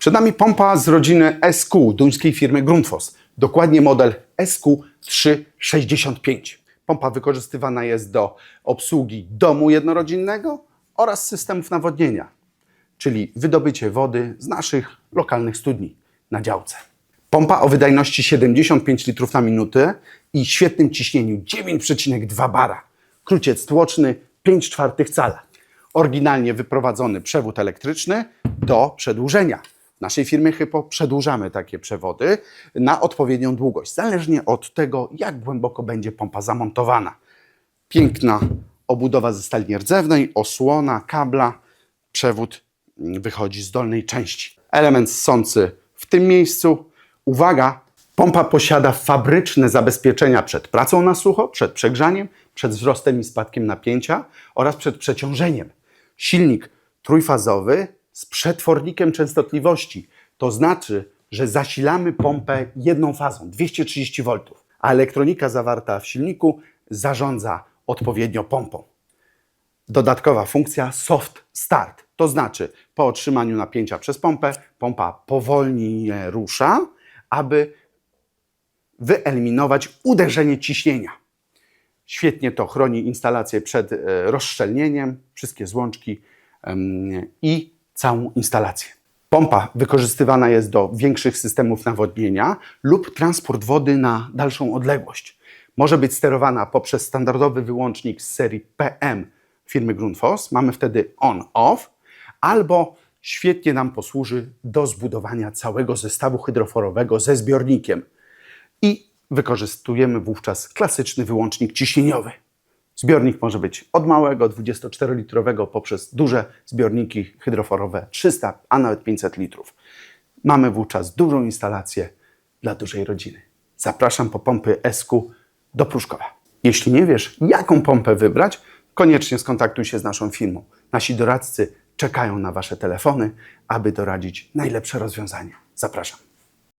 Przed nami pompa z rodziny SQ duńskiej firmy Grundfos. Dokładnie model SQ365. Pompa wykorzystywana jest do obsługi domu jednorodzinnego oraz systemów nawodnienia, czyli wydobycie wody z naszych lokalnych studni na działce. Pompa o wydajności 75 litrów na minutę i świetnym ciśnieniu 9,2 bara. Króciec tłoczny 5 czwartych cala. Oryginalnie wyprowadzony przewód elektryczny do przedłużenia. Naszej firmie Hypo przedłużamy takie przewody na odpowiednią długość, zależnie od tego, jak głęboko będzie pompa zamontowana. Piękna obudowa ze stali nierdzewnej, osłona, kabla, przewód mm, wychodzi z dolnej części. Element ssący w tym miejscu. Uwaga, pompa posiada fabryczne zabezpieczenia przed pracą na sucho, przed przegrzaniem, przed wzrostem i spadkiem napięcia oraz przed przeciążeniem. Silnik trójfazowy z przetwornikiem częstotliwości. To znaczy, że zasilamy pompę jedną fazą, 230 V, a elektronika zawarta w silniku zarządza odpowiednio pompą. Dodatkowa funkcja soft start, to znaczy po otrzymaniu napięcia przez pompę, pompa powolnie rusza, aby wyeliminować uderzenie ciśnienia. Świetnie to chroni instalację przed e, rozszczelnieniem, wszystkie złączki i całą instalację. Pompa wykorzystywana jest do większych systemów nawodnienia lub transport wody na dalszą odległość. Może być sterowana poprzez standardowy wyłącznik z serii PM firmy Grundfos. Mamy wtedy on-off, albo świetnie nam posłuży do zbudowania całego zestawu hydroforowego ze zbiornikiem i wykorzystujemy wówczas klasyczny wyłącznik ciśnieniowy. Zbiornik może być od małego, 24-litrowego, poprzez duże zbiorniki hydroforowe 300, a nawet 500 litrów. Mamy wówczas dużą instalację dla dużej rodziny. Zapraszam po pompy SQ do Pruszkowa. Jeśli nie wiesz, jaką pompę wybrać, koniecznie skontaktuj się z naszą firmą. Nasi doradcy czekają na Wasze telefony, aby doradzić najlepsze rozwiązanie. Zapraszam.